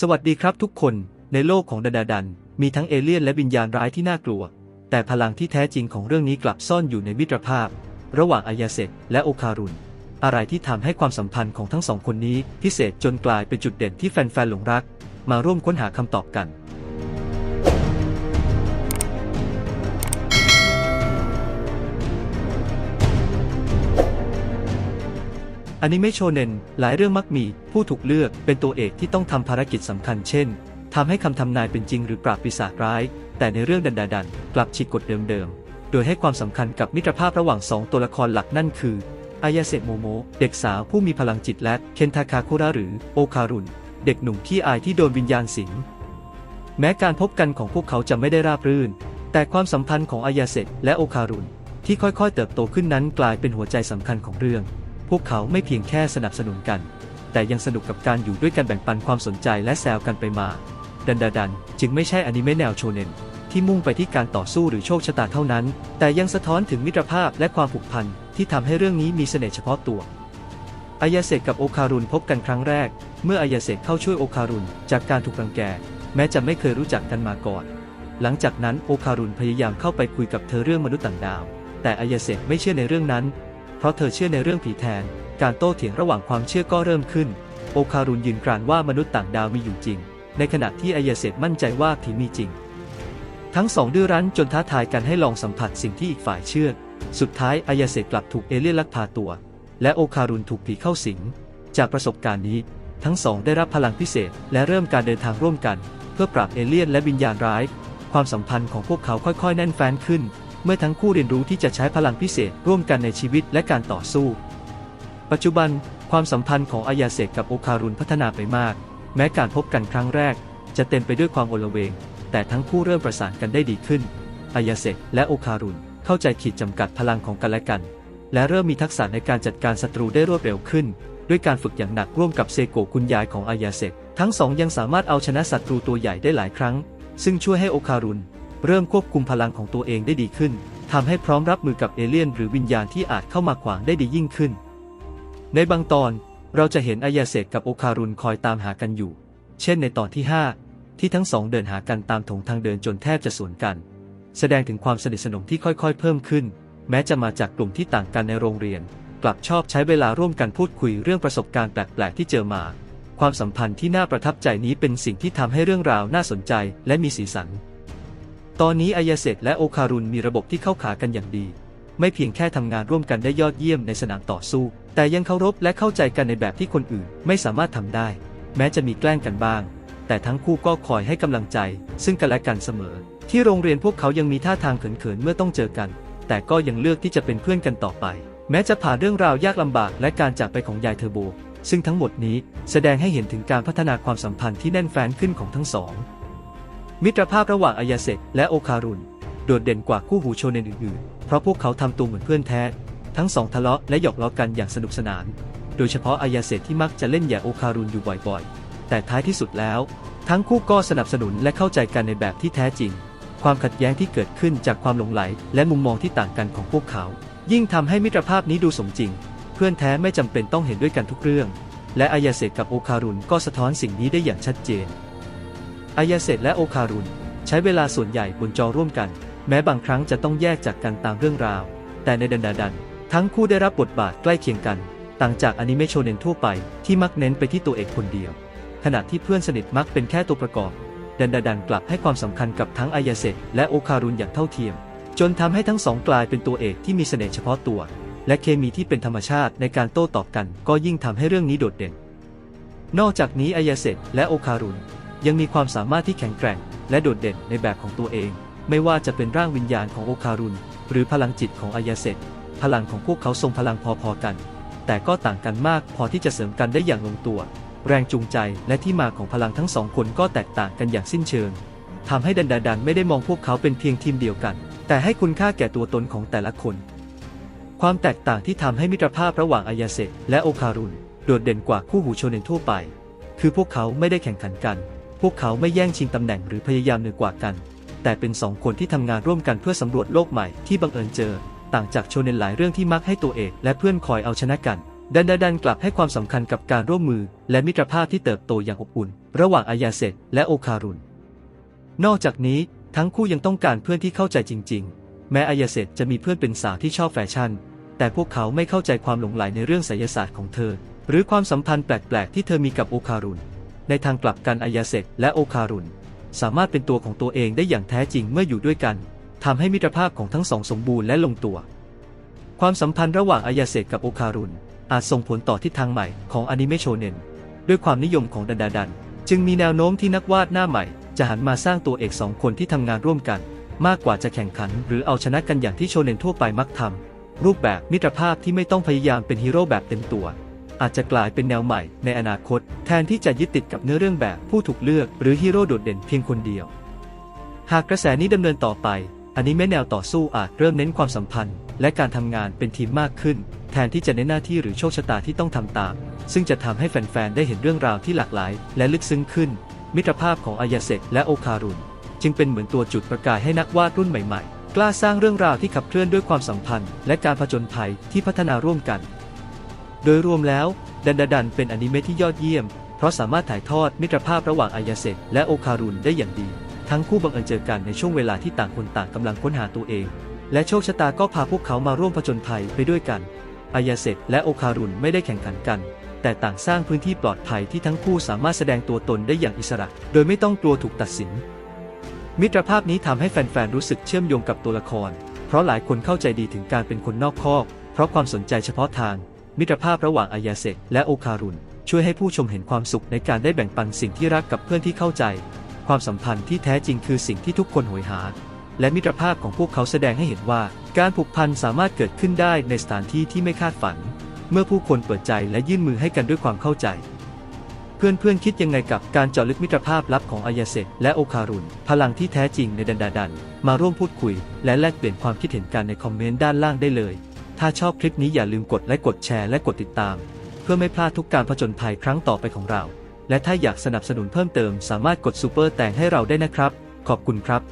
สวัสดีครับทุกคนในโลกของดันดาดัน มีทั้งเอเลี่ยนและวิญญาณร้ายที่น่ากลัว แต่พลังที่แท้จริงของเรื่องนี้กลับซ่อนอยู่ในมิตรภาพ ระหว่างอายาเซตและโอคารุนอะไรที่ทำให้ความสัมพันธ์ของทั้งสองคนนี้พิเศษจนกลายเป็นจุดเด่นที่แฟนๆหลงรัก มาร่วมค้นหาคำตอบกัน อนิเมะโชเนนหลายเรื่องมักมี ผู้ถูกเลือกเป็นตัวเอกที่ต้องทำภารกิจสำคัญเช่นทำให้คำทำนายเป็นจริงหรือปราบปีศาจร้าย แต่ในเรื่องดันดดันกลับฉีกกฎเดิมๆ โดยให้ความสำคัญกับมิตรภาพระหว่างสองตัวละครหลักนั่นคืออายาเซโมโมเด็กสาวผู้มีพลังจิตและเคนทาคาคุระหรือโอคารุนเด็กหนุ่มขี้อายที่โดนวิญญาณสิงแม้การพบกันของพวกเขาจะไม่ได้ราบรื่น แต่ความสัมพันธ์ของอายาเซและโอคารุนที่ค่อยๆ เติบโตขึ้นนั้นกลายเป็นหัวใจสำคัญของเรื่อง วกเขาไม่เพียงแค่สนับสนุนกัน แต่ยังสนุกกับการอยู่ด้วยกันแบ่งปันความสนใจและแซวกันไปมา ดันดาดันจึงไม่ใช่อนิเมะแนวโชเน็นที่มุ่งไปที่การต่อสู้หรือโชคชะตาเท่านั้น แต่ยังสะท้อนถึงมิตรภาพและความผูกพันที่ทำให้เรื่องนี้มีเสน่ห์เฉพาะตัวอายาเซกกับโอคารุนพบกันครั้งแรก เมื่ออายาเซกเข้าช่วยโอคารุนจากการถูกรังแก แม้จะไม่เคยรู้จักกันมาก่อน หลังจากนั้นโอคารุนพยายามเข้าไปคุยกับเธอเรื่องมนุษย์ต่างดาว แต่อายาเซกไม่เชื่อในเรื่องนั้น เพราะเธอเชื่อในเรื่องผีแทน การโต้เถียงระหว่างความเชื่อก็เริ่มขึ้น โอคารุนยืนกรานว่ามนุษย์ต่างดาวมีอยู่จริง ในขณะที่อายาเซกมั่นใจว่าผีมีจริง ทั้งสองดื้อรั้นจนท้าทายกันให้ลองสัมผัสสิ่งที่อีกฝ่ายเชื่อ สุดท้ายอายาเซกกลับถูกเอเลี่ยนลักพาตัว และโอคารุนถูกผีเข้าสิง จากประสบการณ์นี้ ทั้งสองได้รับพลังพิเศษ และเริ่มการเดินทางร่วมกัน เพื่อปราบเอเลี่ยนและวิญญาณร้าย ความสัมพันธ์ของพวกเขาค่อยๆ แน่นแฟ้นขึ้น เมื่อทั้งคู่เรียนรู้ที่จะใช้พลังพิเศษร่วมกันในชีวิตและการต่อสู้ ปัจจุบัน ความสัมพันธ์ของอายาเซกกับโอคารุนพัฒนาไปมาก แม้การพบกันครั้งแรก จะเต็มไปด้วยความโอลเวง แต่ทั้งคู่เริ่มประสานกันได้ดีขึ้น อายาเซกและโอคารุนเข้าใจขีดจำกัดพลังของกันและกัน และเริ่มมีทักษะในการจัดการศัตรูได้รวดเร็วขึ้น ด้วยการฝึกอย่างหนักร่วมกับเซโกคุณยายของอายาเซกทั้งสองยังสามารถเอาชนะศัตรูตัวใหญ่ได้หลายครั้ง ซึ่งช่วยให้โอคารุน เริ่มควบคุมพลังของตัวเองได้ดีขึ้นทำให้พร้อมรับมือกับเอเลี่ยนหรือวิญญาณที่อาจเข้ามาขวางได้ดียิ่งขึ้น ในบางตอนเราจะเห็นอายาเซกกับโอคารุนคอยตามหากันอยู่ เช่นในตอนที่ 5 ที่ทั้งสองเดินหากันตามถงทางเดินจนแทบจะสวนกัน แสดงถึงความสนิทสนมที่ค่อยๆ เพิ่มขึ้น แม้จะมาจากกลุ่มที่ต่างกันในโรงเรียน กลับชอบใช้เวลาร่วมกันพูดคุยเรื่องประสบการณ์แปลกๆที่เจอมา ความสัมพันธ์ที่น่าประทับใจนี้เป็นสิ่งที่ทำให้เรื่องราวน่าสนใจและมีสีสัน ตอนนี้อายาเซกและโอคารุนมีระบบที่เข้าขากันอย่างดี ไม่เพียงแค่ทำงานร่วมกันได้ยอดเยี่ยมในสนามต่อสู้ แต่ยังเคารพและเข้าใจกันในแบบที่คนอื่นไม่สามารถทำได้ แม้จะมีแกล้งกันบ้าง แต่ทั้งคู่ก็คอยให้กำลังใจ ซึ่งกันและกันเสมอ ที่โรงเรียนพวกเขายังมีท่าทางเขินๆเมื่อต้องเจอกัน แต่ก็ยังเลือกที่จะเป็นเพื่อนกันต่อไป แม้จะผ่านเรื่องราวยากลำบากและการจากไปของยายเทอร์โบซึ่งทั้งหมดนี้แสดงให้เห็นถึงการพัฒนาความสัมพันธ์ที่แน่นแฟ้นขึ้นของทั้งสอง มิตรภาพระหว่างอายาเซกและโอคารุนโดดเด่นกว่าคู่หูโชเนนอื่นๆ เพราะพวกเขาทำตัวเหมือนเพื่อนแท้ ทั้งสองทะเลาะและหยอกล้อกันอย่างสนุกสนาน โดยเฉพาะอายาเซกที่มักจะเล่นแย่โอคารุนอยู่บ่อยๆ แต่ท้ายที่สุดแล้ว ทั้งคู่ก็สนับสนุนและเข้าใจกันในแบบที่แท้จริง ความขัดแย้งที่เกิดขึ้นจากความหลงไหล และมุมมองที่ต่างกันของพวกเขา ยิ่งทำให้มิตรภาพนี้ดูสมจริง เพื่อนแท้ไม่จำเป็นต้องเห็นด้วยกันทุกเรื่อง และอายาเซกกับโอคารุนก็สะท้อนสิ่งนี้ได้อย่างชัดเจน อายาเซกและโอคารุนใช้เวลาส่วนใหญ่บนจอร่วมกัน แม้บางครั้งจะต้องแยกจากกันตามเรื่องราว แต่ในดันดาดัน ทั้งคู่ได้รับบทบาทใกล้เคียงกัน ต่างจากอนิเมะโชเนนทั่วไปที่มักเน้นไปที่ตัวเอกคนเดียว ขณะที่เพื่อนสนิทมักเป็นแค่ตัวประกอบ ดันดาดันกลับให้ความสำคัญกับทั้งอายาเซกและโอคารุนอย่างเท่าเทียม จนทำให้ทั้งสองกลายเป็นตัวเอกที่มีเสน่ห์เฉพาะตัว และเคมีที่เป็นธรรมชาติในการโต้ตอบกัน ก็ยิ่งทำให้เรื่องนี้โดดเด่น นอกจากนี้อายาเซกและโอคารุน ยังมีความสามารถที่แข็งแกร่ง และโดดเด่นในแบบของตัวเอง ไม่ว่าจะเป็นร่างวิญญาณของโอคารุน หรือพลังจิตของอายาเซกพลังของพวกเขาทรงพลังพอๆกัน แต่ก็ต่างกันมากพอที่จะเสริมกันได้อย่างลงตัว แรงจูงใจและที่มาของพลังทั้งสองคนก็แตกต่างกันอย่างสิ้นเชิงทำให้ดันดาดันไม่ได้มองพวกเขาเป็นเพียงทีมเดียวกัน แต่ให้คุณค่าแก่ตัวตนของแต่ละคน ความแตกต่างที่ทำให้มิตรภาพระหว่างอายาเซกและโอคารุนโดดเด่นกว่าคู่หูโชเนนทั่วไป คือพวกเขาไม่ได้แข่งขันกัน พวกเขาไม่แย่งชิงตำแหน่งหรือพยายามเหนือกว่ากัน แต่เป็นสองคนที่ทำงานร่วมกันเพื่อสำรวจโลกใหม่ที่บังเอิญเจอ ต่างจากโชเนนหลายเรื่องที่มักให้ตัวเอกและเพื่อนคอยเอาชนะกันดันดาดันกลับให้ความสำคัญกับการร่วมมือ และมิตรภาพที่เติบโตอย่างอบอุ่น ระหว่างอายาเซตและโอคารุนนอกจากนี้ทั้งคู่ยังต้องการเพื่อนที่เข้าใจจริง ๆ แม้อายาเซตจะมีเพื่อนเป็นสาวที่ชอบแฟชั่น แต่พวกเขาไม่เข้าใจความหลงใหลในเรื่องไสยศาสตร์ของเธอ หรือความสัมพันธ์แปลก ๆ ที่เธอมีกับโอคารุน ในทางกลับกันอายาเซตและโอคารุนสามารถเป็นตัวของตัวเองได้อย่างแท้จริงเมื่ออยู่ด้วยกันทำให้มิตรภาพของทั้งสองสมบูรณ์และลงตัว ความสัมพันธ์ระหว่างอายาเซตกับโอคารุนอาจส่งผลต่อทิศทางใหม่ของอนิเมะโชเนนด้วยความนิยมของดันดาดัน จึงมีแนวโน้มที่นักวาดหน้าใหม่ จะหันมาสร้างตัวเอกสองคนที่ทำงานร่วมกัน มากกว่าจะแข่งขัน หรือเอาชนะกันอย่างที่โชเนนทั่วไปมักทำรูปแบบมิตรภาพที่ไม่ต้องพยายามเป็นฮีโร่แบบเต็มตัว อาจจะกลายเป็นแนวใหม่ในอนาคต แทนที่จะยึดติดกับเนื้อเรื่องแบบผู้ถูกเลือก หรือฮีโร่โดดเด่นเพียงคนเดียว หากกระแสนี้ดำเนินต่อไปอันิเมะแนวต่อสู้อาจเริ่มเน้นความสัมพันธ์ และการทำงานเป็นทีมมากขึ้น แทนที่จะเน้นหน้าที่หรือโชคชะตาที่ต้องทำตาม ซึ่งจะทำให้แฟนๆ ได้เห็นเรื่องราวที่หลากหลาย และลึกซึ้งขึ้น มิตรภาพของอายาเซะและโอคารุน จึงเป็นเหมือนตัวจุดประกายให้นักวาดรุ่นใหม่ๆ กล้าสร้างเรื่องราวที่ขับเคลื่อนด้วยความสัมพันธ์ และการผจญภัยที่พัฒนาร่วมกัน โดยรวมแล้ว ดันดาดันเป็นอนิเมะที่ยอดเยี่ยม เพราะสามารถถ่ายทอดมิตรภาพระหว่างอายาเซะและโอคารุนได้อย่างดี ทั้งคู่บังเอิญเจอกันในช่วงเวลาที่ต่างคนต่างกำลังค้นหาตัวเอง และโชคชะตาก็พาพวกเขามาร่วมผจญภัยไปด้วยกัน อายาเซะและโอคารุนไม่ได้แข่งขันกัน แต่ต่างสร้างพื้นที่ปลอดภัยที่ทั้งคู่สามารถแสดงตัวตนได้อย่างอิสระ โดยไม่ต้องกลัวถูกตัดสิน มิตรภาพนี้ทำให้แฟนๆรู้สึกเชื่อมโยงกับตัวละคร เพราะหลายคนเข้าใจดีถึงการเป็นคนนอกคอก เพราะความสนใจเฉพาะทาง มิตรภาพระหว่างอายาเซะและโอคารุนช่วยให้ผู้ชมเห็นความสุขในการได้แบ่งปันสิ่งที่รักกับเพื่อนที่เข้าใจ ความสัมพันธ์ที่แท้จริงคือสิ่งที่ทุกคนโหยหา และมิตรภาพของพวกเขาแสดงให้เห็นว่า การผูกพันสามารถเกิดขึ้นได้ในสถานที่ที่ไม่คาดฝัน เมื่อผู้คนเปิดใจและยื่นมือให้กันด้วยความเข้าใจ เพื่อนๆคิดยังไงกับการเจาะลึกมิตรภาพลับของอายาเซะและโอคารุนพลังที่แท้จริงในดันดาดัน มาร่วมพูดคุย และแลกเปลี่ยนความคิดเห็นกันในคอมเมนต์ด้านล่างได้เลย ถ้าชอบคลิปนี้อย่าลืมกดไลค์กดแชร์และกดติดตาม เพื่อไม่พลาดทุกการผจญภัยครั้งต่อไปของเรา และถ้าอยากสนับสนุนเพิ่มเติมสามารถกดซูเปอร์แต่งให้เราได้นะครับ ขอบคุณครับ